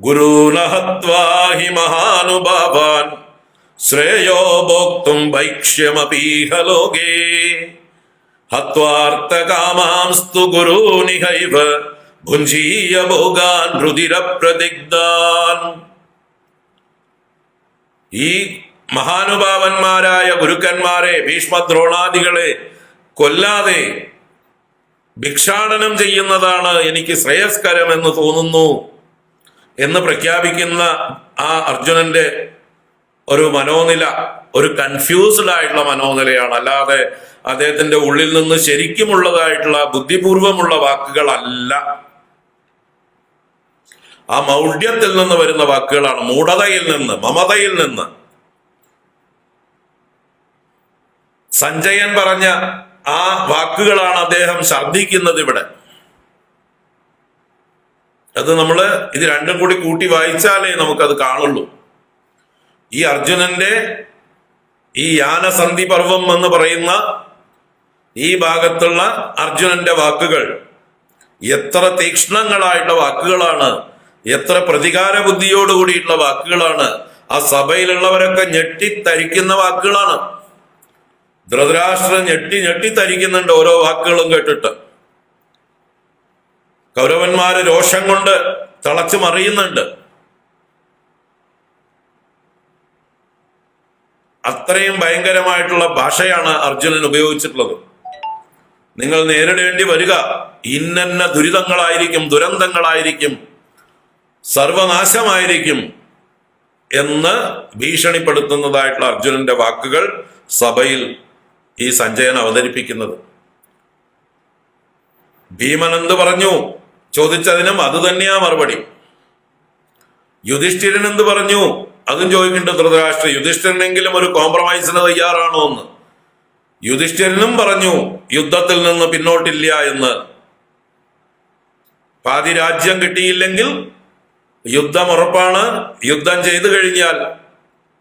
ഗുരുനഹത്വാഹി മഹാനുഭാവാൻ. ശ്രേയോ ഭോക്തും വൈക്ഷ്യമപീഹ ലോകേ. ഹത്വാർത്ഥകാമാംസ്തു ഗുരുനിഹൈവ ഭുഞ്ജീയ ഭോഗാൻ രുതിരപ്രതിഗ്ധാൻ ഈ മഹാനുഭാവന്മാരായ ഗുരുക്കന്മാരെ ഭീഷ്മദ്രോണാദികളെ കൊല്ലാതെ ഭിക്ഷാടനം ചെയ്യുന്നതാണ് എനിക്ക് ശ്രേയസ്കരം എന്ന് തോന്നുന്നു. എന്ന് പ്രഖ്യാപിക്കുന്ന ആ അർജുനന്റെ ഒരു മനോനില ഒരു കൺഫ്യൂസ്ഡ് ആയിട്ടുള്ള മനോനിലയാണ്. അല്ലാതെ അദ്ദേഹത്തിന്റെ ഉള്ളിൽ നിന്ന് ശരിക്കുമുള്ളതായിട്ടുള്ള ബുദ്ധിപൂർവമുള്ള വാക്കുകളല്ല. ആ മൗഢ്യത്തിൽ നിന്ന് വരുന്ന വാക്കുകളാണ്. മൂഢതയിൽ നിന്ന് മമതയിൽ നിന്ന്. സഞ്ജയൻ പറഞ്ഞ ആ വാക്കുകളാണ് അദ്ദേഹം ഛർദ്ദിക്കുന്നത് ഇവിടെ. അത് നമ്മൾ ഇത് രണ്ടും കൂടി കൂട്ടി വായിച്ചാലേ നമുക്കത് കാണുള്ളൂ. ഈ അർജുനന്റെ ഈ യാനസന്ധി പർവം എന്ന് പറയുന്ന ഈ ഭാഗത്തുള്ള അർജുനന്റെ വാക്കുകൾ എത്ര തീക്ഷ്ണങ്ങളായിട്ടുള്ള വാക്കുകളാണ് എത്ര പ്രതികാര ബുദ്ധിയോട് കൂടിയിട്ടുള്ള വാക്കുകളാണ് ആ സഭയിലുള്ളവരൊക്കെ ഞെട്ടിത്തരിക്കുന്ന വാക്കുകളാണ്. ധൃതരാഷ്ട്രം ഞെട്ടി ഞെട്ടിത്തരിക്കുന്നുണ്ട് ഓരോ വാക്കുകളും കേട്ടിട്ട്. കൗരവന്മാര് രോഷം കൊണ്ട് തിളച്ചു മറിയുന്നുണ്ട്. അത്രയും ഭയങ്കരമായിട്ടുള്ള ഭാഷയാണ് അർജുനൻ ഉപയോഗിച്ചിട്ടുള്ളത്. നിങ്ങൾ നേരിടേണ്ടി വരിക. ഇന്നന്ന ദുരിതങ്ങളായിരിക്കും ദുരന്തങ്ങളായിരിക്കും സർവനാശമായിരിക്കും എന്ന് ഭീഷണിപ്പെടുത്തുന്നതായിട്ടുള്ള അർജുനന്റെ വാക്കുകൾ സഭയിൽ ഈ സഞ്ജയൻ അവതരിപ്പിക്കുന്നത്. ഭീമൻ പറഞ്ഞു? ചോദിച്ചതിനും അത് തന്നെയാ മറുപടി. യുധിഷ്ഠിരൻ എന്ത് പറഞ്ഞു? അതും ചോദിക്കുന്നുണ്ട് ധൃതരാഷ്ട്ര യുധിഷ്ഠിരനെങ്കിലും ഒരു കോംപ്രമൈസിന് തയ്യാറാണോ എന്ന്. യുധിഷ്ഠിരനും പറഞ്ഞു യുദ്ധത്തിൽ നിന്ന് പിന്നോട്ടില്ല എന്ന്. പാതി രാജ്യം കിട്ടിയില്ലെങ്കിൽ യുദ്ധം ഉറപ്പാണ്. യുദ്ധം ചെയ്തു കഴിഞ്ഞാൽ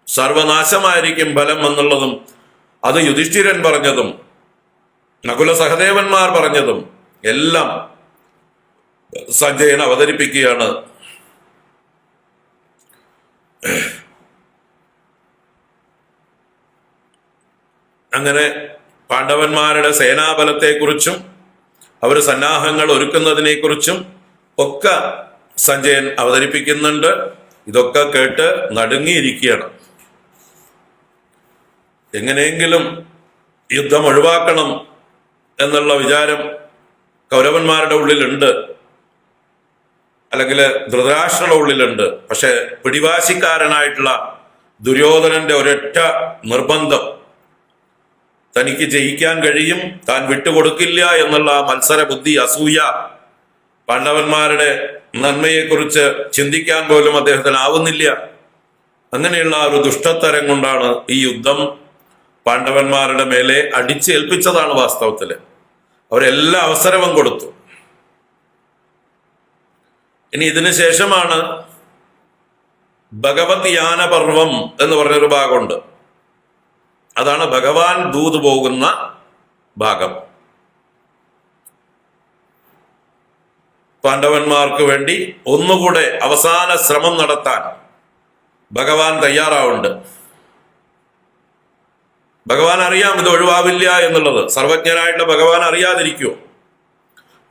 സർവനാശമായിരിക്കും ഫലം എന്നുള്ളതും അത് യുധിഷ്ഠിരൻ പറഞ്ഞതും നകുല സഹദേവന്മാർ പറഞ്ഞതും എല്ലാം സഞ്ജയൻ അവതരിപ്പിക്കുകയാണ്. അങ്ങനെ പാണ്ഡവന്മാരുടെ സേനാബലത്തെക്കുറിച്ചും അവർ സന്നാഹങ്ങൾ ഒരുക്കുന്നതിനെക്കുറിച്ചും ഒക്കെ സഞ്ജയൻ അവതരിപ്പിക്കുന്നുണ്ട്. ഇതൊക്കെ കേട്ട് നടുങ്ങിയിരിക്കുകയാണ്. എങ്ങനെയെങ്കിലും യുദ്ധം ഒഴിവാക്കണം എന്നുള്ള വിചാരം കൗരവന്മാരുടെ ഉള്ളിലുണ്ട്. അല്ലെങ്കിൽ ധൃതരാഷ്ട്രയുടെ ഉള്ളിലുണ്ട്. പക്ഷെ പിടിവാശിക്കാരനായിട്ടുള്ള ദുര്യോധനന്റെ ഒരൊറ്റ നിർബന്ധം തനിക്ക് ജയിക്കാൻ കഴിയും താൻ വിട്ടുകൊടുക്കില്ല എന്നുള്ള മത്സര ബുദ്ധി അസൂയ പാണ്ഡവന്മാരുടെ നന്മയെക്കുറിച്ച് ചിന്തിക്കാൻ പോലും അദ്ദേഹത്തിന് ആവുന്നില്ല അങ്ങനെയുള്ള ഒരു ദുഷ്ടത്തരം കൊണ്ടാണ് ഈ യുദ്ധം പാണ്ഡവന്മാരുടെ മേലെ അടിച്ചേൽപ്പിച്ചതാണ് വാസ്തവത്തിൽ അവരെല്ലാ അവസരവും കൊടുത്തു. ഇനി ഇതിനു ശേഷമാണ് ഭഗവത് യാന പർവം എന്ന് പറഞ്ഞൊരു ഭാഗമുണ്ട്. അതാണ് ഭഗവാൻ ദൂത് പോകുന്ന ഭാഗം. പാണ്ഡവന്മാർക്ക് വേണ്ടി ഒന്നുകൂടെ അവസാന ശ്രമം നടത്താൻ ഭഗവാൻ തയ്യാറാവുണ്ട് ഭഗവാൻ അറിയാം ഇത് ഒഴിവാവില്ല എന്നുള്ളത്. സർവജ്ഞനായിട്ടുള്ള ഭഗവാൻ അറിയാതിരിക്കുമോ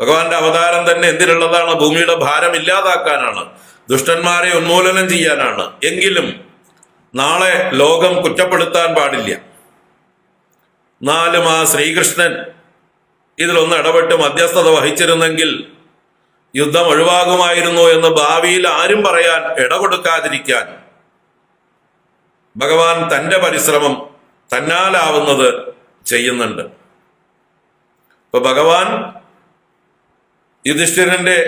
ഭഗവാന്റെ അവതാരം തന്നെ എന്തിനുള്ളതാണ്? ഭൂമിയുടെ ഭാരം ഇല്ലാതാക്കാനാണ്. ദുഷ്ടന്മാരെ ഉന്മൂലനം ചെയ്യാനാണ്. എങ്കിലും നാളെ ലോകം കുറ്റപ്പെടുത്താൻ പാടില്ല. നാലും ആ ശ്രീകൃഷ്ണൻ ഇതിലൊന്ന് ഇടപെട്ട് മധ്യസ്ഥത വഹിച്ചിരുന്നെങ്കിൽ യുദ്ധം ഒഴിവാകുമായിരുന്നു എന്ന് ഭാവിയിൽ ആരും പറയാൻ ഇടകൊടുക്കാതിരിക്കാൻ ഭഗവാൻ തന്റെ പരിശ്രമം തന്നാലാവുന്നത് ചെയ്യുന്നുണ്ട്. ഇപ്പൊ ഭഗവാൻ യുധിഷ്ഠിരന്റെ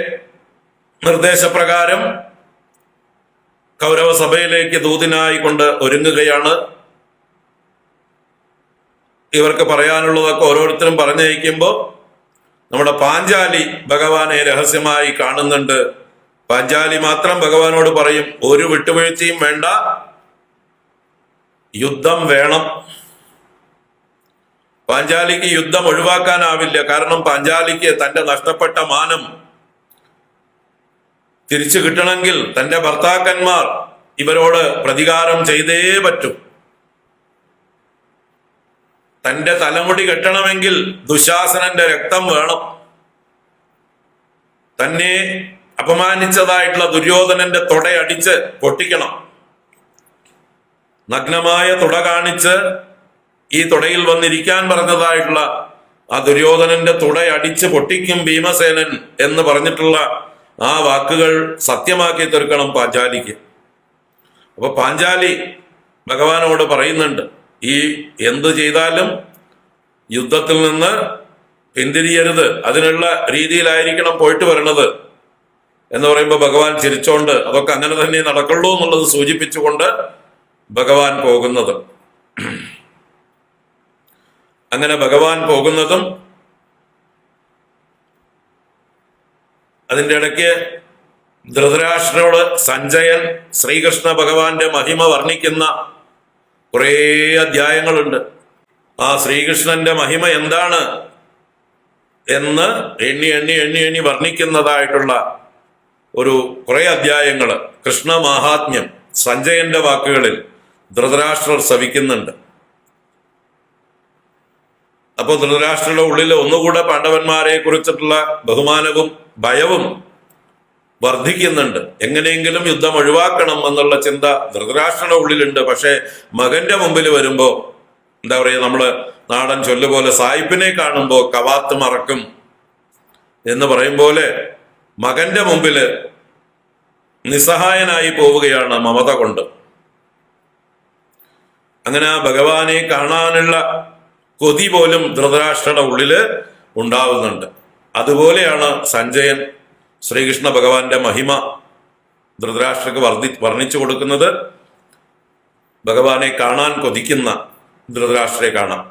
നിർദ്ദേശപ്രകാരം കൗരവ സഭയിലേക്ക് ദൂതിനായി കൊണ്ട് ഒരുങ്ങുകയാണ്. ഇവർക്ക് പറയാനുള്ളതൊക്കെ ഓരോരുത്തരും പറഞ്ഞയക്കുമ്പോൾ നമ്മുടെ പാഞ്ചാലി ഭഗവാനെ രഹസ്യമായി കാണുന്നുണ്ട്. പാഞ്ചാലി മാത്രം ഭഗവാനോട് പറയും ഒരു വിട്ടുവീഴ്ചയും വേണ്ട. യുദ്ധം വേണം. പാഞ്ചാലിക്ക് യുദ്ധം ഒഴിവാക്കാനാവില്ല. കാരണം പാഞ്ചാലിക്ക് തന്റെ നഷ്ടപ്പെട്ട മാനം തിരിച്ചു കിട്ടണമെങ്കിൽ തന്റെ ഭർത്താക്കന്മാർ ഇവരോട് പ്രതികാരം ചെയ്തേ പറ്റും. തന്റെ തലമുടി കെട്ടണമെങ്കിൽ ദുശാസനന്റെ രക്തം വേണം. തന്നെ അപമാനിച്ചതായിട്ടുള്ള ദുര്യോധനന്റെ തുടയടിച്ച് പൊട്ടിക്കണം. നഗ്നമായ തുട കാണിച്ച് ഈ തുടയിൽ വന്നിരിക്കാൻ പറഞ്ഞതായിട്ടുള്ള ആ ദുര്യോധനന്റെ തുടയടിച്ച് പൊട്ടിക്കും ഭീമസേനൻ എന്ന് പറഞ്ഞിട്ടുള്ള ആ വാക്കുകൾ സത്യമാക്കി തീർക്കണം പാഞ്ചാലിക്ക്. അപ്പൊ പാഞ്ചാലി ഭഗവാനോട് പറയുന്നുണ്ട് ഈ എന്ത് ചെയ്താലും യുദ്ധത്തിൽ നിന്ന് പിന്തിരിയരുത്. അതിനുള്ള രീതിയിലായിരിക്കണം പോയിട്ട് വരണത്. എന്ന് പറയുമ്പോൾ ഭഗവാൻ ചിരിച്ചോണ്ട് അതൊക്കെ അങ്ങനെ തന്നെ നടക്കുള്ളൂ എന്നുള്ളത് സൂചിപ്പിച്ചുകൊണ്ട് ഭഗവാൻ പോകുന്നത്. അങ്ങനെ ഭഗവാൻ പോകുന്നതും അതിന്റെ ഇടയ്ക്ക് ധൃതരാഷ്ട്രനോട് സഞ്ജയൻ ശ്രീകൃഷ്ണ ഭഗവാന്റെ മഹിമ വർണിക്കുന്ന കുറേ അധ്യായങ്ങളുണ്ട്. ആ ശ്രീകൃഷ്ണന്റെ മഹിമ എന്താണ് എന്ന് എണ്ണി എണ്ണി എണ്ണി എണ്ണി വർണിക്കുന്നതായിട്ടുള്ള ഒരു കുറെ അധ്യായങ്ങൾ കൃഷ്ണ മഹാത്മ്യം സഞ്ജയന്റെ വാക്കുകളിൽ ധൃതരാഷ്ട്രർ സവിക്കുന്നുണ്ട് അപ്പോൾ ധൃതരാഷ്ട്രയുടെ ഉള്ളിൽ ഒന്നുകൂടെ പാണ്ഡവന്മാരെ കുറിച്ചിട്ടുള്ള ബഹുമാനവും ഭയവും വർദ്ധിക്കുന്നുണ്ട്. എങ്ങനെയെങ്കിലും യുദ്ധം ഒഴിവാക്കണം എന്നുള്ള ചിന്ത ധൃതരാഷ്ട്രയുടെ ഉള്ളിലുണ്ട്. പക്ഷെ മകന്റെ മുമ്പിൽ വരുമ്പോ എന്താ പറയുക നമ്മൾ നാടൻ ചൊല്ലുപോലെ സായിപ്പിനെ കാണുമ്പോൾ കവാത്ത് മറക്കും എന്ന് പറയും പോലെ മകന്റെ മുമ്പിൽ നിസ്സഹായനായി പോവുകയാണ് മമത കൊണ്ട്. അങ്ങനെ ആ ഭഗവാനെ കാണാനുള്ള കൊതി പോലും ധൃതരാഷ്ട്രയുടെ ഉള്ളിൽ ഉണ്ടാവുന്നുണ്ട്. അതുപോലെയാണ് സഞ്ജയൻ ശ്രീകൃഷ്ണ ഭഗവാന്റെ മഹിമ ധൃതരാഷ്ട്രക്ക് വർദ്ധി വർണിച്ചു കൊടുക്കുന്നത്. ഭഗവാനെ കാണാൻ കൊതിക്കുന്ന ധൃതരാഷ്ട്രയെ കാണാം.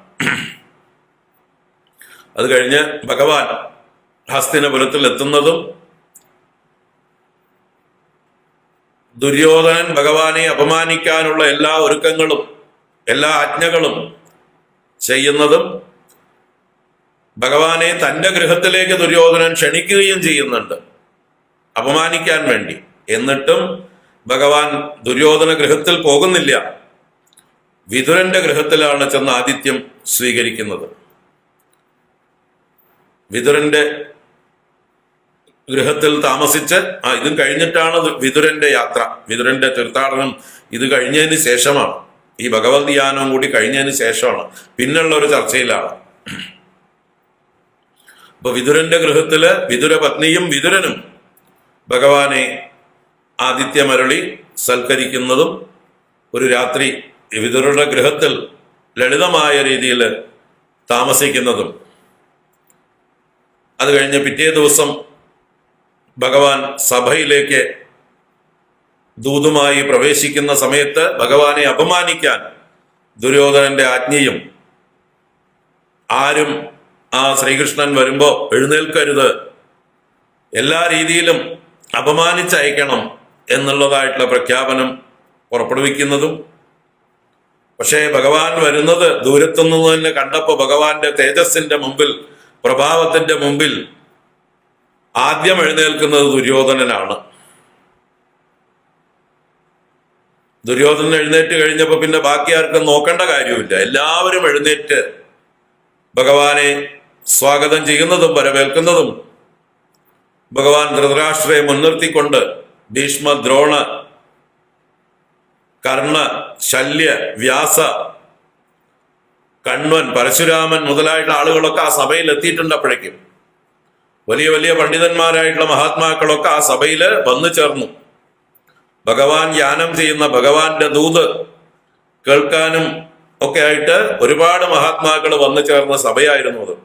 അത് കഴിഞ്ഞ് ഭഗവാൻ ഹസ്തിനപുരത്തിൽ എത്തുന്നതും ദുര്യോധനൻ ഭഗവാനെ അപമാനിക്കാനുള്ള എല്ലാ ഒരുക്കങ്ങളും എല്ലാ ആജ്ഞകളും ചെയ്യുന്നതും ഭഗവാനെ തന്റെ ഗൃഹത്തിലേക്ക് ദുര്യോധനൻ ക്ഷണിക്കുകയും ചെയ്യുന്നുണ്ട്. അപമാനിക്കാൻ വേണ്ടി. എന്നിട്ടും ഭഗവാൻ ദുര്യോധന ഗൃഹത്തിൽ പോകുന്നില്ല. വിതുരന്റെ ഗൃഹത്തിലാണ് ചെന്ന് ആദിത്യം സ്വീകരിക്കുന്നത്. വിതുരന്റെ ഗൃഹത്തിൽ താമസിച്ച് ആ ഇതും കഴിഞ്ഞിട്ടാണ് വിതുരന്റെ യാത്ര. വിതുരന്റെ തീർത്ഥാടനം ഇത് കഴിഞ്ഞതിന് ശേഷമാണ്. ഈ ഭഗവത് ധ്യാനവും കൂടി കഴിഞ്ഞതിന് ശേഷമാണ് പിന്നുള്ള ഒരു ചർച്ചയിലാണ്. അപ്പൊ വിതുരന്റെ ഗൃഹത്തിൽ വിതുര പത്നിയും വിതുരനും ഭഗവാനെ ആദിത്യമരളി സൽക്കരിക്കുന്നതും ഒരു രാത്രി വിതുരുടെ ഗൃഹത്തിൽ ലളിതമായ രീതിയിൽ താമസിക്കുന്നതും. അത് കഴിഞ്ഞ് പിറ്റേ ദിവസം ഭഗവാൻ സഭയിലേക്ക് ദൂതുമായി പ്രവേശിക്കുന്ന സമയത്ത് ഭഗവാനെ അപമാനിക്കാൻ ദുര്യോധനന്റെ ആജ്ഞയും ആരും ആ ശ്രീകൃഷ്ണൻ വരുമ്പോ എഴുന്നേൽക്കരുത്. എല്ലാ രീതിയിലും അപമാനിച്ചയക്കണം എന്നുള്ളതായിട്ടുള്ള പ്രഖ്യാപനം പുറപ്പെടുവിക്കുന്നതും. പക്ഷേ ഭഗവാൻ വരുന്നത് ദൂരത്തുനിന്ന് തന്നെ കണ്ടപ്പോ ഭഗവാന്റെ തേജസ്സിന്റെ മുമ്പിൽ പ്രഭാവത്തിന്റെ മുമ്പിൽ ആദ്യം എഴുന്നേൽക്കുന്നത് ദുര്യോധനനാണ്. ദുര്യോധനൻ എഴുന്നേറ്റ് കഴിഞ്ഞപ്പോൾ പിന്നെ ബാക്കി ആർക്കും നോക്കേണ്ട കാര്യമില്ല. എല്ലാവരും എഴുന്നേറ്റ് ഭഗവാനെ സ്വാഗതം ചെയ്യുന്നതും വരവേൽക്കുന്നതും ഭഗവാൻ ധൃതരാഷ്ട്രയെ മുൻനിർത്തിക്കൊണ്ട് ഭീഷ്മ ദ്രോണ കർണ ശല്യ വ്യാസ കണ്വൻ പരശുരാമൻ മുതലായിട്ടുള്ള ആളുകളൊക്കെ ആ സഭയിൽ എത്തിയിട്ടുണ്ട് അപ്പോഴേക്കും. വലിയ വലിയ പണ്ഡിതന്മാരായിട്ടുള്ള മഹാത്മാക്കളൊക്കെ ആ സഭയിൽ വന്നു ചേർന്നു. ഭഗവാൻ യാനം ചെയ്യുന്ന ഭഗവാന്റെ ദൂത് കേൾക്കാനും ഒക്കെ ആയിട്ട് ഒരുപാട് മഹാത്മാക്കൾ വന്നു ചേർന്ന സഭയായിരുന്നു അത്.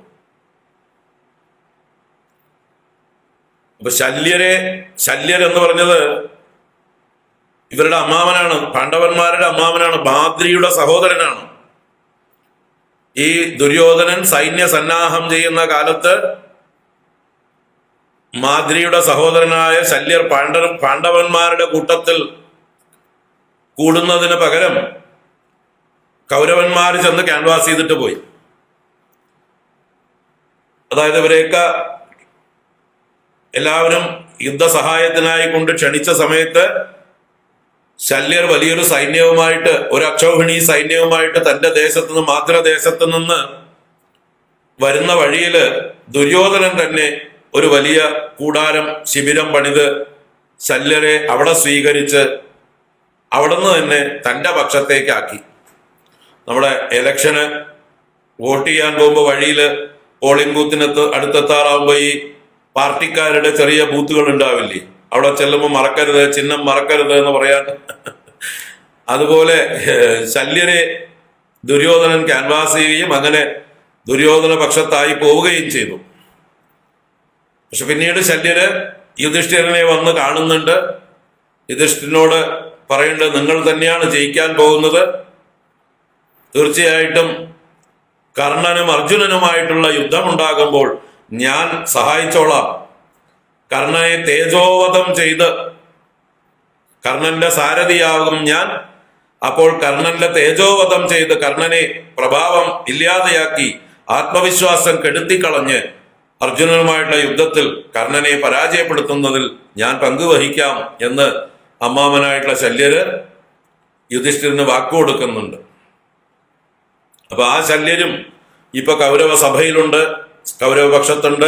അപ്പൊ ശല്യരെ ശല്യർ എന്ന് പറഞ്ഞത് ഇവരുടെ അമ്മാവനാണ് പാണ്ഡവന്മാരുടെ അമ്മാവനാണ് ഭാദ്രിയുടെ സഹോദരനാണ്. ഈ ദുര്യോധനൻ സൈന്യ സന്നാഹം ചെയ്യുന്ന കാലത്ത് മാദ്രിയുടെ സഹോദരനായ ശല്യർ പാണ്ഡ പാണ്ഡവന്മാരുടെ കൂട്ടത്തിൽ കൂടുന്നതിന് പകരം കൗരവന്മാർ ചെന്ന് ക്യാൻവാസ് ചെയ്തിട്ട് പോയി. അതായത് ഇവരെയൊക്കെ എല്ലാവരും യുദ്ധസഹായത്തിനായി കൊണ്ട് ക്ഷണിച്ച സമയത്ത് ശല്യർ വലിയൊരു സൈന്യവുമായിട്ട് ഒരു അക്ഷോഹിണി സൈന്യവുമായിട്ട് തന്റെ ദേശത്ത് നിന്ന് മാതൃദേശത്ത് നിന്ന് വരുന്ന വഴിയിൽ ദുര്യോധനൻ തന്നെ ഒരു വലിയ കൂടാരം ശിബിരം പണിത് ശല്യരെ അവിടെ സ്വീകരിച്ച് അവിടുന്ന് തന്നെ തന്റെ പക്ഷത്തേക്കാക്കി. നമ്മുടെ എലക്ഷന് വോട്ട് ചെയ്യാൻ പോകുമ്പോൾ വഴിയിൽ പോളിംഗ് ബൂത്തിനത്ത് അടുത്തെത്താറാവുമ്പോൾ ഈ പാർട്ടിക്കാരുടെ ചെറിയ ബൂത്തുകൾ ഉണ്ടാവില്ലേ? അവിടെ ചെല്ലുമ്പോൾ മറക്കരുത് ചിഹ്നം മറക്കരുത് എന്ന് പറയാൻ. അതുപോലെ ശല്യരെ ദുര്യോധനൻ ക്യാൻവാസ് ചെയ്യുകയും അങ്ങനെ ദുര്യോധന പക്ഷത്തായി പോവുകയും ചെയ്തു. പക്ഷെ പിന്നീട് ശല്യര് യുധിഷ്ഠിരനെ വന്ന് കാണുന്നുണ്ട്. യുധിഷ്ഠിരനോട് പറയേണ്ടത് നിങ്ങൾ തന്നെയാണ് ജയിക്കാൻ പോകുന്നത്. തീർച്ചയായിട്ടും കർണനും അർജുനനുമായിട്ടുള്ള യുദ്ധമുണ്ടാകുമ്പോൾ ഞാൻ സഹായിച്ചോളാം. കർണനെ തേജോവധം ചെയ്ത് കർണന്റെ സാരഥിയാകും ഞാൻ. അപ്പോൾ കർണന്റെ തേജോവധം ചെയ്ത് കർണനെ പ്രഭാവം ഇല്ലാതെയാക്കി ആത്മവിശ്വാസം കെടുത്തിക്കളഞ്ഞ് അർജുനനുമായിട്ടുള്ള യുദ്ധത്തിൽ കർണനെ പരാജയപ്പെടുത്തുന്നതിൽ ഞാൻ പങ്കുവഹിക്കാം എന്ന് അമ്മാമനായിട്ടുള്ള ശല്യര് യുധിഷ്ഠിരന് വാക്കുകൊടുക്കുന്നുണ്ട്. അപ്പൊ ആ ശല്യരും ഇപ്പൊ കൗരവ സഭയിലുണ്ട് കൗരവ പക്ഷത്തുണ്ട്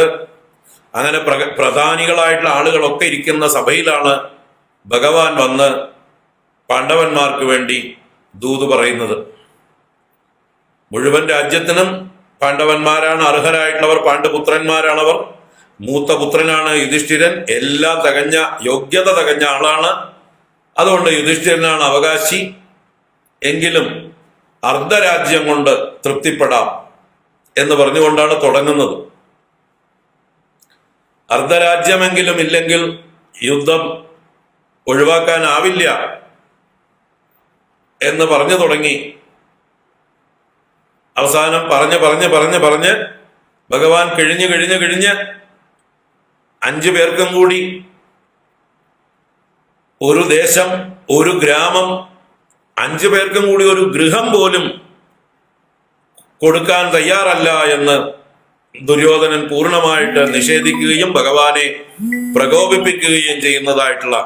അങ്ങനെ പ്ര- പ്രധാനികളായിട്ടുള്ള ആളുകളൊക്കെ ഇരിക്കുന്ന സഭയിലാണ് ഭഗവാൻ വന്ന് പാണ്ഡവന്മാർക്ക് വേണ്ടി ദൂത് പറയുന്നത്. മുഴുവൻ രാജ്യത്തിനും പാണ്ഡവന്മാരാണ് അർഹരായിട്ടുള്ളവർ പാണ്ഡുപുത്രന്മാരാണവർ. മൂത്ത പുത്രനാണ് യുധിഷ്ഠിരൻ. എല്ലാം തികഞ്ഞ യോഗ്യത തികഞ്ഞ ആളാണ്. അതുകൊണ്ട് യുധിഷ്ഠിരനാണ് അവകാശി. എങ്കിലും അർദ്ധരാജ്യം കൊണ്ട് തൃപ്തിപ്പെടാം എന്ന് പറഞ്ഞുകൊണ്ടാണ് തുടങ്ങുന്നത്. അർദ്ധരാജ്യമെങ്കിലും ഇല്ലെങ്കിൽ യുദ്ധം ഒഴിവാക്കാനാവില്ല എന്ന് പറഞ്ഞു തുടങ്ങി. അവസാനം പറഞ്ഞ് പറഞ്ഞ് പറഞ്ഞ് പറഞ്ഞ് ഭഗവാൻ കഴിഞ്ഞ് കഴിഞ്ഞ് കഴിഞ്ഞ് അഞ്ചു പേർക്കും കൂടി ഒരു ദേശം ഒരു ഗ്രാമം അഞ്ചു പേർക്കും കൂടി ഒരു ഗൃഹം പോലും കൊടുക്കാൻ തയ്യാറല്ല എന്ന് ദുര്യോധനൻ പൂർണമായിട്ട് നിഷേധിക്കുകയും ഭഗവാനെ പ്രകോപിപ്പിക്കുകയും ചെയ്യുന്നതായിട്ടുള്ള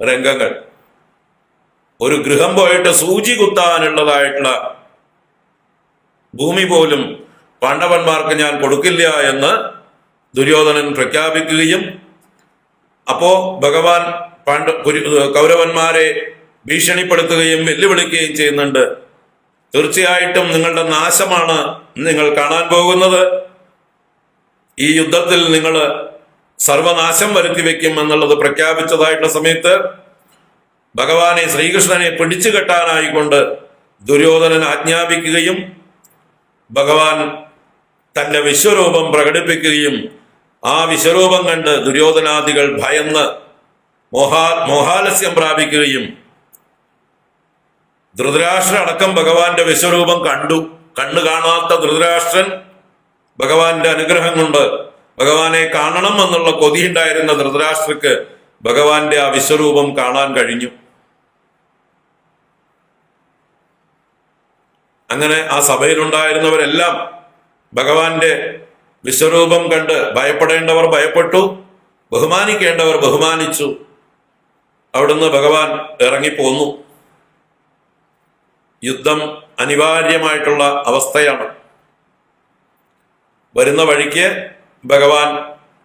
രംഗങ്ങൾ. ഒരു ഗൃഹം പോയിട്ട് സൂചി കുത്താനുള്ളതായിട്ടുള്ള ഭൂമി പോലും പാണ്ഡവന്മാർക്ക് ഞാൻ കൊടുക്കില്ല എന്ന് ദുര്യോധനൻ പ്രഖ്യാപിക്കുകയും അപ്പോ ഭഗവാൻ പാണ്ഡ കൗരവന്മാരെ ഭീഷണിപ്പെടുത്തുകയും വെല്ലുവിളിക്കുകയും ചെയ്യുന്നുണ്ട്. തീർച്ചയായിട്ടും നിങ്ങളുടെ നാശമാണ് നിങ്ങൾ കാണാൻ പോകുന്നത്. ഈ യുദ്ധത്തിൽ നിങ്ങൾ സർവനാശം വരുത്തി വെക്കും എന്നുള്ളത് പ്രഖ്യാപിച്ചതായിട്ടുള്ള സമയത്ത് ഭഗവാനെ ശ്രീകൃഷ്ണനെ പിടിച്ചു കെട്ടാനായിക്കൊണ്ട് ദുര്യോധനൻ ആജ്ഞാപിക്കുകയും ഭഗവാൻ തന്റെ വിശ്വരൂപം പ്രകടിപ്പിക്കുകയും ആ വിശ്വരൂപം കണ്ട് ദുര്യോധനാദികൾ ഭയന്ന് മോഹാ മോഹാലസ്യം പ്രാപിക്കുകയും ധൃതരാഷ്ട്ര അടക്കം ഭഗവാന്റെ വിശ്വരൂപം കണ്ടു. കണ്ണു കാണാത്ത ധൃതരാഷ്ട്രൻ ഭഗവാന്റെ അനുഗ്രഹം കൊണ്ട് ഭഗവാനെ കാണണം എന്നുള്ള കൊതിയുണ്ടായിരുന്ന ധൃതരാഷ്ട്രക്ക് ഭഗവാന്റെ ആ വിശ്വരൂപം കാണാൻ കഴിഞ്ഞു. അങ്ങനെ ആ സഭയിലുണ്ടായിരുന്നവരെല്ലാം ഭഗവാന്റെ വിശ്വരൂപം കണ്ട് ഭയപ്പെടേണ്ടവർ ഭയപ്പെട്ടു ബഹുമാനിക്കേണ്ടവർ ബഹുമാനിച്ചു. അവിടുന്ന് ഭഗവാൻ ഇറങ്ങിപ്പോന്നു. യുദ്ധം അനിവാര്യമായിട്ടുള്ള അവസ്ഥയാണ്. വരുന്ന വഴിക്ക് ഭഗവാൻ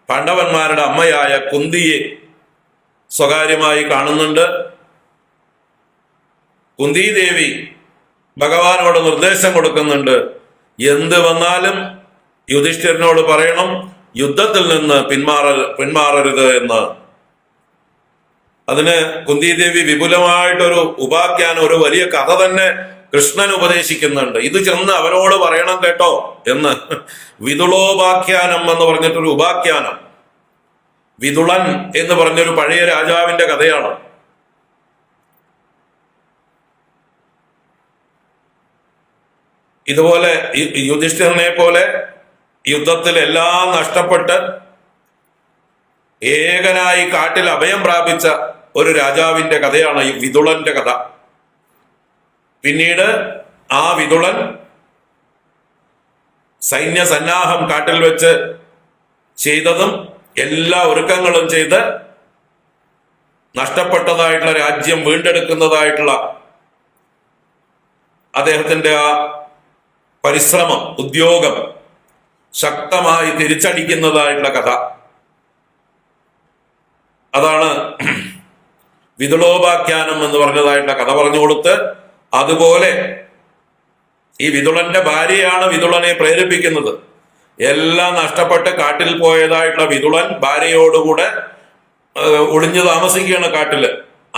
പാണ്ഡവന്മാരുടെ അമ്മയായ കുന്തിയെ സ്വകാര്യമായി കാണുന്നുണ്ട്. കുന്തിദേവി ഭഗവാനോട് നിർദ്ദേശം കൊടുക്കുന്നുണ്ട്. എന്ത് വന്നാലും യുധിഷ്ഠിരനോട് പറയണം യുദ്ധത്തിൽ നിന്ന് പിന്മാറ പിന്മാറരുത് എന്ന്. അതിന് കുന്തിദേവി വിപുലമായിട്ടൊരു ഉപാഖ്യാനം ഒരു വലിയ കഥ തന്നെ കൃഷ്ണൻ ഉപദേശിക്കുന്നുണ്ട്. ഇത് ചെന്ന് അവനോട് പറയണം കേട്ടോ എന്ന്. വിതുളോപാഖ്യാനം എന്ന് പറഞ്ഞിട്ടൊരു ഉപാഖ്യാനം. വിതുളൻ എന്ന് പറഞ്ഞൊരു പഴയ രാജാവിന്റെ കഥയാണ്. ഇതുപോലെ യുധിഷ്ഠിരനെ പോലെ യുദ്ധത്തിൽ എല്ലാം നഷ്ടപ്പെട്ട് ഏകനായി കാട്ടിൽ അഭയം പ്രാപിച്ച ഒരു രാജാവിന്റെ കഥയാണ് ഈ വിതുളന്റെ കഥ. പിന്നീട് ആ വിതുളൻ സൈന്യ സന്നാഹം കാട്ടിൽ വെച്ച് ചെയ്തതും എല്ലാ ഒരുക്കങ്ങളും ചെയ്ത് നഷ്ടപ്പെട്ടതായിട്ടുള്ള രാജ്യം വീണ്ടെടുക്കുന്നതായിട്ടുള്ള അദ്ദേഹത്തിന്റെ ആ പരിശ്രമം ഉദ്യോഗം ശക്തമായി തിരിച്ചടിക്കുന്നതായിട്ടുള്ള കഥ. അതാണ് വിതുളോപാഖ്യാനം എന്ന് പറഞ്ഞതായിട്ടുള്ള കഥ പറഞ്ഞു കൊടുത്ത് അതുപോലെ ഈ വിതുളന്റെ ഭാര്യയാണ് വിതുളനെ പ്രേരിപ്പിക്കുന്നത്. എല്ലാം നഷ്ടപ്പെട്ട് കാട്ടിൽ പോയതായിട്ടുള്ള വിതുളൻ ഭാര്യയോടുകൂടെ ഒളിഞ്ഞു താമസിക്കുകയാണ് കാട്ടിൽ.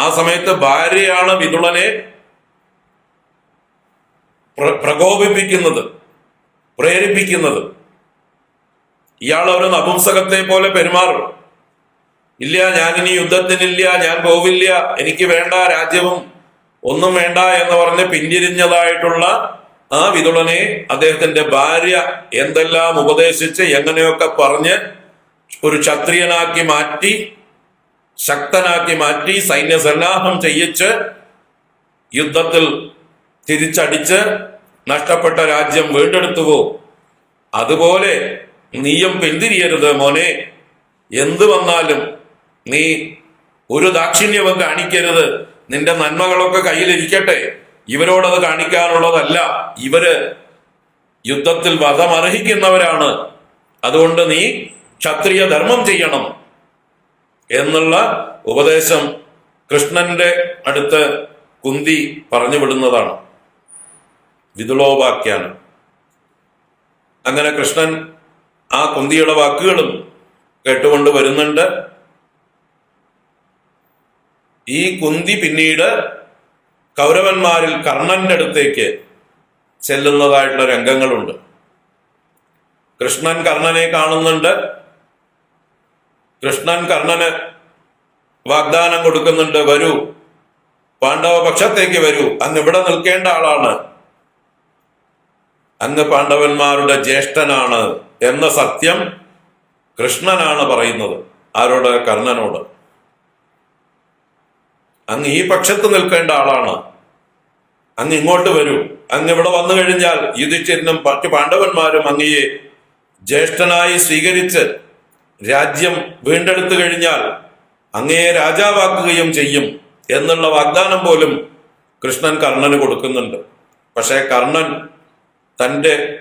ആ സമയത്ത് ഭാര്യയാണ് വിതുളനെ പ്രകോപിപ്പിക്കുന്നത് പ്രേരിപ്പിക്കുന്നത്. ഇയാൾ ഒരു നപുംസകത്തെ പോലെ പെരുമാറും. ഇല്ല ഞാനിനി യുദ്ധത്തിനില്ല ഞാൻ പോവില്ല എനിക്ക് വേണ്ട രാജ്യവും ഒന്നും വേണ്ട എന്ന് പറഞ്ഞ് പിന്തിരിഞ്ഞതായിട്ടുള്ള ആ വിതുളനെ അദ്ദേഹത്തിന്റെ ഭാര്യ എന്തെല്ലാം ഉപദേശിച്ച് എങ്ങനെയൊക്കെ പറഞ്ഞ് ഒരു ക്ഷത്രിയനാക്കി മാറ്റി ശക്തനാക്കി മാറ്റി സൈന്യസന്നാഹം ചെയ്യിച്ച് യുദ്ധത്തിൽ തിരിച്ചടിച്ച് നഷ്ടപ്പെട്ട രാജ്യം വീണ്ടെടുത്തുവോ? അതുപോലെ നീയും പിന്തിരിയരുത് മോനെ. എന്ത് വന്നാലും നീ ഒരു ദാക്ഷിണ്യവും കാണിക്കരുത്. നിന്റെ നന്മകളൊക്കെ കയ്യിലിരിക്കട്ടെ. ഇവരോടത് കാണിക്കാനുള്ളതല്ല. ഇവർ യുദ്ധത്തിൽ വധമർഹിക്കുന്നവരാണ്. അതുകൊണ്ട് നീ ക്ഷത്രിയ ധർമ്മം ചെയ്യണം എന്നുള്ള ഉപദേശം കൃഷ്ണന്റെ അടുത്ത് കുന്തി പറഞ്ഞു വിടുന്നതാണ്. വിതുളോപാഖ്യാനം അങ്ങനെ കൃഷ്ണൻ ആ കുന്തിയുടെ വാക്കുകളും കേട്ടുകൊണ്ട് വരുന്നുണ്ട്. ഈ കുന്തി പിന്നീട് കൗരവന്മാരിൽ കർണന്റെ അടുത്തേക്ക് ചെല്ലുന്നതായിട്ടുള്ള രംഗങ്ങളുണ്ട്. കൃഷ്ണൻ കർണനെ കാണുന്നുണ്ട്. കൃഷ്ണൻ കർണന് വാഗ്ദാനം കൊടുക്കുന്നുണ്ട് വരൂ പാണ്ഡവ പക്ഷത്തേക്ക് വരൂ അന്ന് ഇവിടെ നിൽക്കേണ്ട ആളാണ്. അങ്ങ് പാണ്ഡവന്മാരുടെ ജ്യേഷ്ഠനാണ് എന്ന സത്യം കൃഷ്ണനാണ് പറയുന്നത് ആരോട്? കർണനോട്. അങ്ങ് ഈ പക്ഷത്ത് നിൽക്കേണ്ട ആളാണ്. അങ്ങ് ഇങ്ങോട്ട് വരൂ. അങ്ങ് ഇവിടെ വന്നു കഴിഞ്ഞാൽ യുധിഷ്ഠിരനും മറ്റു പാണ്ഡവന്മാരും അങ്ങയെ ജ്യേഷ്ഠനായി സ്വീകരിച്ച് രാജ്യം വീണ്ടെടുത്തു കഴിഞ്ഞാൽ അങ്ങയെ രാജാവാക്കുകയും ചെയ്യും എന്നുള്ള വാഗ്ദാനം പോലും കൃഷ്ണൻ കർണന് കൊടുക്കുന്നുണ്ട്. പക്ഷേ കർണൻ തന്റെ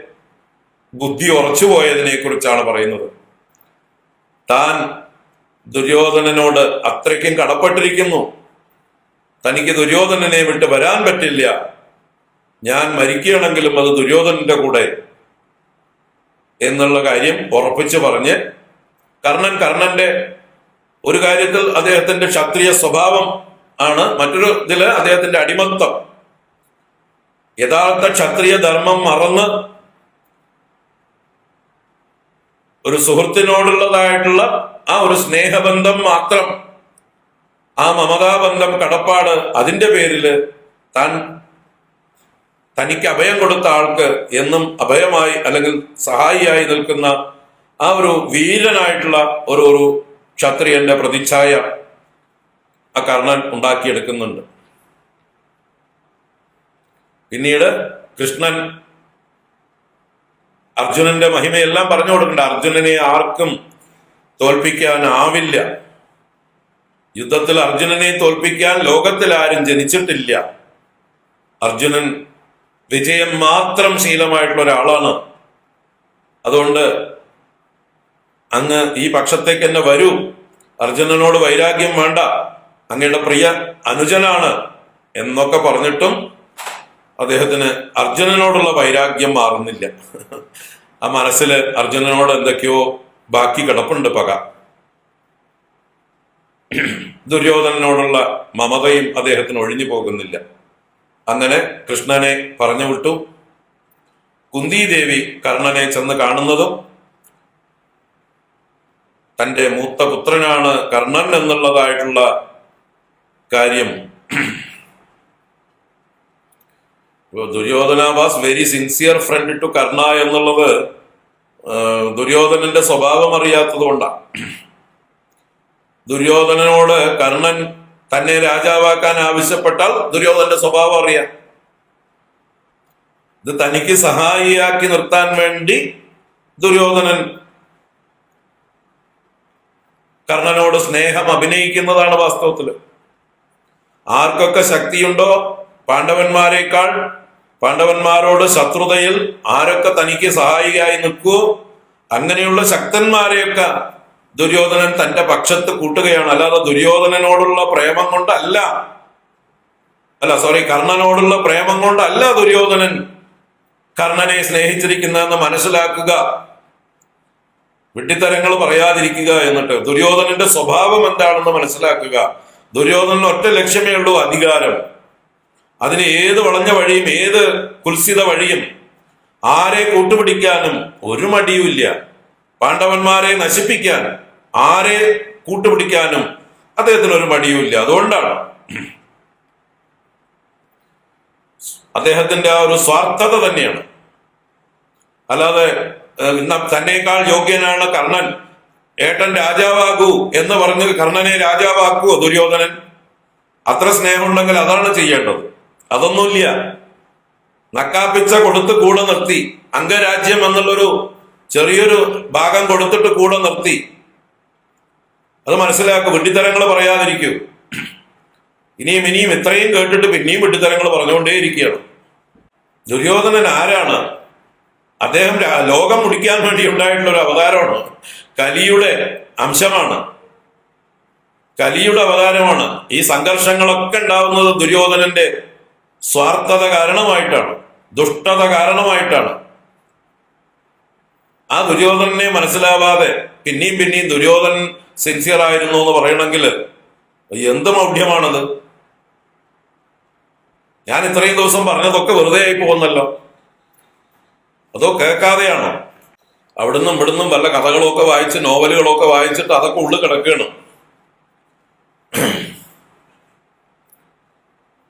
ബുദ്ധി ഉറച്ചുപോയതിനെ കുറിച്ചാണ് പറയുന്നത്. താൻ ദുര്യോധനനോട് അത്രയ്ക്കും കടപ്പെട്ടിരിക്കുന്നു. തനിക്ക് ദുര്യോധനനെ വിട്ട് വരാൻ പറ്റില്ല. ഞാൻ മരിക്കുകയാണെങ്കിലും അത് ദുര്യോധനന്റെ കൂടെ എന്നുള്ള കാര്യം ഉറപ്പിച്ചു പറഞ്ഞ് കർണൻ കർണന്റെ ഒരു കാര്യത്തിൽ അദ്ദേഹത്തിന്റെ ക്ഷത്രിയ സ്വഭാവം ആണ്. മറ്റൊരു ഇതിൽ അദ്ദേഹത്തിന്റെ അടിമത്വം യഥാർത്ഥ ക്ഷത്രിയ ധർമ്മം മറന്ന് ഒരു സുഹൃത്തിനോടുള്ളതായിട്ടുള്ള ആ ഒരു സ്നേഹബന്ധം മാത്രം ആ മമതാബന്ധം കടപ്പാട് അതിന്റെ പേരിൽ താൻ തനിക്ക് അഭയം കൊടുത്ത ആൾക്ക് എന്നും അഭയമായി അല്ലെങ്കിൽ സഹായിയായി നിൽക്കുന്ന ആ ഒരു വീരനായിട്ടുള്ള ഒരു ഒരു ക്ഷത്രിയന്റെ പ്രതിച്ഛായ ആ കർണൻ ഉണ്ടാക്കിയെടുക്കുന്നുണ്ട്. പിന്നീട് കൃഷ്ണൻ അർജുനന്റെ മഹിമയെല്ലാം പറഞ്ഞു കൊടുക്കണ്ട. അർജുനനെ ആർക്കും തോൽപ്പിക്കാനാവില്ല. യുദ്ധത്തിൽ അർജുനനെ തോൽപ്പിക്കാൻ ലോകത്തിൽ ആരും ജനിച്ചിട്ടില്ല. അർജുനൻ വിജയം മാത്രം ശീലമായിട്ടുള്ള ഒരാളാണ്. അതുകൊണ്ട് അങ്ങ് ഈ പക്ഷത്തേക്ക് തന്നെ വരൂ. അർജുനനോട് വൈരാഗ്യം വേണ്ട. അങ്ങയുടെ പ്രിയ അനുജനാണ് എന്നൊക്കെ പറഞ്ഞിട്ടും അദ്ദേഹത്തിന് അർജുനനോടുള്ള വൈരാഗ്യം മാറുന്നില്ല. ആ മനസ്സിൽ അർജുനനോട് എന്തൊക്കെയോ ബാക്കി കിടപ്പുണ്ട് പക. ദുര്യോധനനോടുള്ള മമതയും അദ്ദേഹത്തിന് ഒഴിഞ്ഞു പോകുന്നില്ല. അങ്ങനെ കൃഷ്ണനെ പറഞ്ഞു വിട്ടു. കുന്തിദേവി കർണനെ ചെന്ന് കാണുന്നതും തന്റെ മൂത്ത പുത്രനാണ് കർണൻ എന്നുള്ളതായിട്ടുള്ള കാര്യം Duryodhana was very sincere friend to Karna എന്നുള്ളത് ദുര്യോധനന്റെ സ്വഭാവം അറിയാത്തത് കൊണ്ടാണ് ദുര്യോധനനോട് കർണൻ തന്നെ രാജാവാക്കാൻ ആവശ്യപ്പെട്ടാൽ ദുര്യോധനന്റെ സ്വഭാവം അറിയാം. ഇത് തനിക്ക് സഹായിയാക്കി നിർത്താൻ വേണ്ടി ദുര്യോധനൻ കർണനോട് സ്നേഹം അഭിനയിക്കുന്നതാണ് വാസ്തവത്തിൽ. ആർക്കൊക്കെ ശക്തിയുണ്ടോ പാണ്ഡവന്മാരെക്കാൾ പാണ്ഡവന്മാരോട് ശത്രുതയിൽ ആരൊക്കെ തനിക്ക് സഹായിയായി നിൽക്കൂ അങ്ങനെയുള്ള ശക്തന്മാരെയൊക്കെ ദുര്യോധനൻ തന്റെ പക്ഷത്ത് കൂട്ടുകയാണ്. അല്ലാതെ ദുര്യോധനനോടുള്ള പ്രേമം കൊണ്ടല്ല. അല്ല സോറി കർണനോടുള്ള പ്രേമം കൊണ്ടല്ല ദുര്യോധനൻ കർണനെ സ്നേഹിച്ചിരിക്കുന്നതെന്ന് മനസ്സിലാക്കുക. വിട്ടിത്തരങ്ങൾ പറയാതിരിക്കുക എന്നിട്ട് ദുര്യോധനന്റെ സ്വഭാവം എന്താണെന്ന് മനസ്സിലാക്കുക. ദുര്യോധനന് ഒറ്റ ലക്ഷ്യമേ ഉള്ളൂ അധികാരം. അതിന് ഏത് വളഞ്ഞ വഴിയും ഏത് കുൽസിത വഴിയും ആരെ കൂട്ടുപിടിക്കാനും ഒരു മടിയുമില്ല പാണ്ഡവന്മാരെ നശിപ്പിക്കാൻ ആരെ കൂട്ടുപിടിക്കാനും അദ്ദേഹത്തിന് ഒരു മടിയുമില്ല അതുകൊണ്ടാണ് അദ്ദേഹത്തിന്റെ ആ ഒരു സ്വാർത്ഥത തന്നെയാണ്. അല്ലാതെ തന്നേക്കാൾ യോഗ്യനാണ് കർണൻ. ഏട്ടൻ രാജാവാകൂ എന്ന് പറഞ്ഞ് കർണനെ രാജാവാക്കുവോ ദുര്യോധനൻ? അത്ര സ്നേഹമുണ്ടെങ്കിൽ അതാണ് ചെയ്യേണ്ടത്. അതൊന്നുമില്ല. നക്കാപ്പിച്ച കൊടുത്ത് കൂടെ നിർത്തി. അംഗരാജ്യം എന്നുള്ളൊരു ചെറിയൊരു ഭാഗം കൊടുത്തിട്ട് കൂടെ നിർത്തി. അത് മനസ്സിലാക്കും വിഡ്ഢിത്തരങ്ങൾ പറയാതിരിക്കൂ. ഇനിയും ഇനിയും ഇത്രയും കേട്ടിട്ട് പിന്നെയും വിഡ്ഢിത്തരങ്ങൾ പറഞ്ഞുകൊണ്ടേയിരിക്കുകയാണ്. ദുര്യോധനൻ ആരാണ്? അദ്ദേഹം ലോകം മുടിക്കാൻ വേണ്ടി ഉണ്ടായിട്ടുള്ള ഒരു അവതാരമാണ്. കലിയുടെ അംശമാണ്. കലിയുടെ അവതാരമാണ്. ഈ സംഘർഷങ്ങളൊക്കെ ഉണ്ടാവുന്നത് ദുര്യോധനന്റെ സ്വാർത്ഥത കാരണമായിട്ടാണ് ദുഷ്ടത കാരണമായിട്ടാണ്. ആ ദുര്യോധനെ മനസ്സിലാവാതെ പിന്നെയും പിന്നെയും ദുര്യോധനൻ സിൻസിയർ ആയിരുന്നു എന്ന് പറയണമെങ്കിൽ എന്ത് മൗഢ്യമാണത്? ഞാൻ ഇത്രയും ദിവസം പറഞ്ഞതൊക്കെ വെറുതെ ആയി പോകുന്നല്ലോ. അതോ കേൾക്കാതെയാണോ? അവിടുന്നും ഇവിടുന്നും വല്ല കഥകളൊക്കെ വായിച്ച് നോവലുകളൊക്കെ വായിച്ചിട്ട് അതൊക്കെ ഉള്ളിൽ കിടക്കുകയാണ്.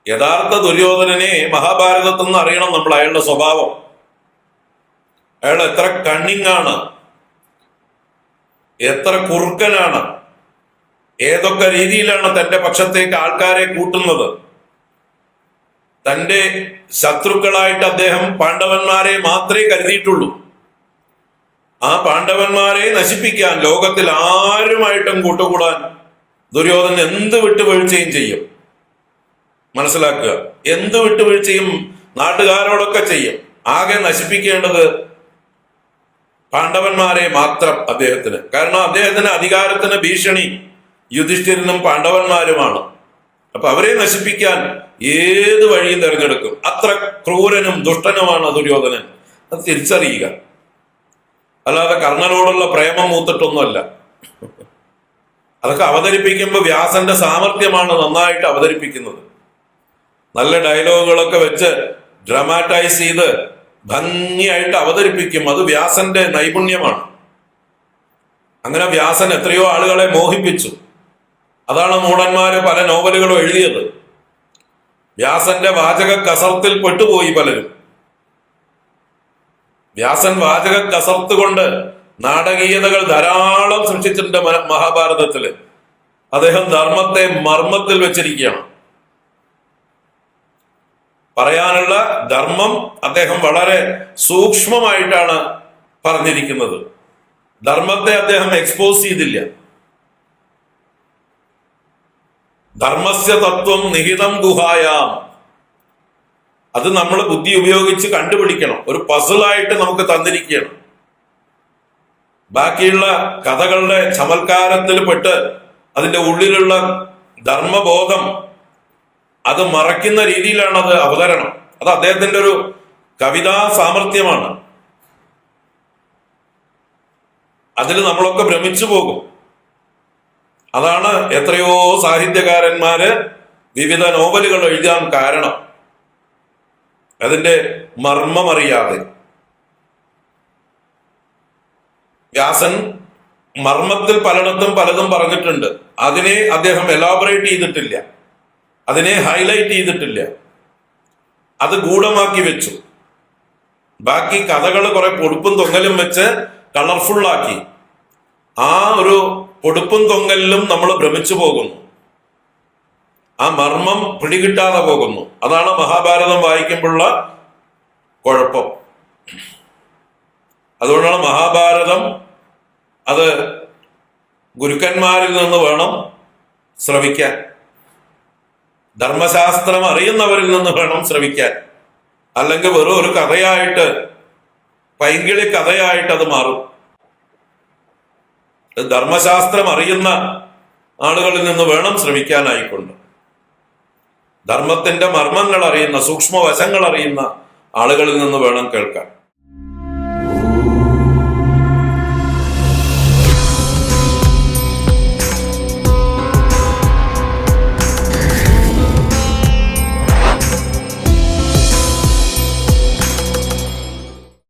യഥാർത്ഥ ദുര്യോധനനെ മഹാഭാരതത്തിൽ നിന്ന് അറിയണം നമ്മൾ അയാളുടെ സ്വഭാവം. അയാൾ എത്ര കണ്ണിങ് ആണ്. എത്ര കുറുക്കനാണ്. ഏതൊക്കെ രീതിയിലാണ് തന്റെ പക്ഷത്തേക്ക് ആൾക്കാരെ കൂട്ടുന്നത്. തന്റെ ശത്രുക്കളായിട്ട് അദ്ദേഹം പാണ്ഡവന്മാരെ മാത്രമേ കരുതിയിട്ടുള്ളൂ. ആ പാണ്ഡവന്മാരെ നശിപ്പിക്കാൻ ലോകത്തിൽ ആരുമായിട്ടും കൂട്ടുകൂടാൻ ദുര്യോധനൻ എന്ത് വിട്ടുവീഴ്ചയും ചെയ്യും. മനസ്സിലാക്കുക. എന്ത് വിട്ടുവീഴ്ചയും നാട്ടുകാരോടൊക്കെ ചെയ്യും. ആകെ നശിപ്പിക്കേണ്ടത് പാണ്ഡവന്മാരെ മാത്രം അദ്ദേഹത്തിന്. കാരണം അദ്ദേഹത്തിന് അധികാരത്തിന് ഭീഷണി യുധിഷ്ഠിരനും പാണ്ഡവന്മാരുമാണ്. അപ്പൊ അവരെ നശിപ്പിക്കാൻ ഏത് വഴിയും തിരഞ്ഞെടുക്കും. അത്ര ക്രൂരനും ദുഷ്ടനുമാണ് ദുര്യോധനൻ. അത് തിരിച്ചറിയുക. അല്ലാതെ കർണനോടുള്ള പ്രേമം മൂത്തിട്ടൊന്നുമല്ല. അതൊക്കെ അവതരിപ്പിക്കുമ്പോൾ വ്യാസന്റെ സാമർഥ്യമാണ് നന്നായിട്ട് അവതരിപ്പിക്കുന്നത്. നല്ല ഡയലോഗുകളൊക്കെ വെച്ച് ഡ്രമാറ്റൈസ് ചെയ്ത് ഭംഗിയായിട്ട് അവതരിപ്പിക്കും. അത് വ്യാസന്റെ നൈപുണ്യമാണ്. അങ്ങനെ വ്യാസൻ എത്രയോ ആളുകളെ മോഹിപ്പിച്ചു. അതാണ് മൂടന്മാര് പല നോവലുകളും എഴുതിയത്. വ്യാസന്റെ വാചക കസർത്തിൽ പെട്ടുപോയി പലരും. വ്യാസൻ വാചക കസർത്ത് കൊണ്ട് നാടകീയതകൾ ധാരാളം സൃഷ്ടിച്ചിട്ടുണ്ട് മഹാഭാരതത്തിൽ. അദ്ദേഹം ധർമ്മത്തെ മർമ്മത്തിൽ വെച്ചിരിക്കുകയാണ്. പറയാനുള്ള ധർമ്മം അദ്ദേഹം വളരെ സൂക്ഷ്മമായിട്ടാണ് പറഞ്ഞിരിക്കുന്നത്. ധർമ്മത്തെ അദ്ദേഹം എക്സ്പോസ് ചെയ്തില്ല. ധർമ്മസ്യ തത്വം നിഹിതം ഗുഹായാം. അത് നമ്മൾ ബുദ്ധി ഉപയോഗിച്ച് കണ്ടുപിടിക്കണം. ഒരു പസിലായിട്ട് നമുക്ക് തന്നിരിക്കുകയാണ്. ബാക്കിയുള്ള കഥകളുടെ ചമൽക്കാരത്തിൽ പെട്ട് അതിന്റെ ഉള്ളിലുള്ള ധർമ്മബോധം അത് മറയ്ക്കുന്ന രീതിയിലാണ് അത് അവതരണം. അത് അദ്ദേഹത്തിന്റെ ഒരു കവിതാ സാമർഥ്യമാണ്. അതിൽ നമ്മളൊക്കെ ഭ്രമിച്ചു പോകും. അതാണ് എത്രയോ സാഹിത്യകാരന്മാര് വിവിധ നോവലുകൾ എഴുതാൻ കാരണം. അതിന്റെ മർമ്മമറിയാതെ. വ്യാസൻ മർമ്മത്തിൽ പലയിടത്തും പലതും പറഞ്ഞിട്ടുണ്ട്. അതിനെ അദ്ദേഹം എലാബറേറ്റ് ചെയ്തിട്ടില്ല. അതിനെ ഹൈലൈറ്റ് ചെയ്തിട്ടില്ല. അത് ഗൂഢമാക്കി വെച്ചു. ബാക്കി കഥകൾ കുറെ പൊടുപ്പും തൊങ്ങലും വെച്ച് കളർഫുള്ളാക്കി ആ ഒരു പൊടുപ്പും തൊങ്ങലിലും നമ്മൾ ഭ്രമിച്ചു പോകുന്നു. ആ മർമ്മം പിടികിട്ടാതെ പോകുന്നു. അതാണ് മഹാഭാരതം വായിക്കുമ്പോഴുള്ള കുഴപ്പം. അതുകൊണ്ടാണ് മഹാഭാരതം അത് ഗുരുക്കന്മാരിൽ നിന്ന് വേണം ശ്രവിക്കാൻ. ധർമ്മശാസ്ത്രം അറിയുന്നവരിൽ നിന്ന് വേണം ശ്രമിക്കാൻ. അല്ലെങ്കിൽ വെറും ഒരു കഥയായിട്ട് പൈങ്കിളി കഥയായിട്ട് അത് മാറും. ധർമ്മശാസ്ത്രം അറിയുന്ന ആളുകളിൽ നിന്ന് വേണം ശ്രമിക്കാനായിക്കൊണ്ട്. ധർമ്മത്തിന്റെ മർമ്മങ്ങൾ അറിയുന്ന സൂക്ഷ്മവശങ്ങൾ അറിയുന്ന ആളുകളിൽ നിന്ന് വേണം കേൾക്കാൻ.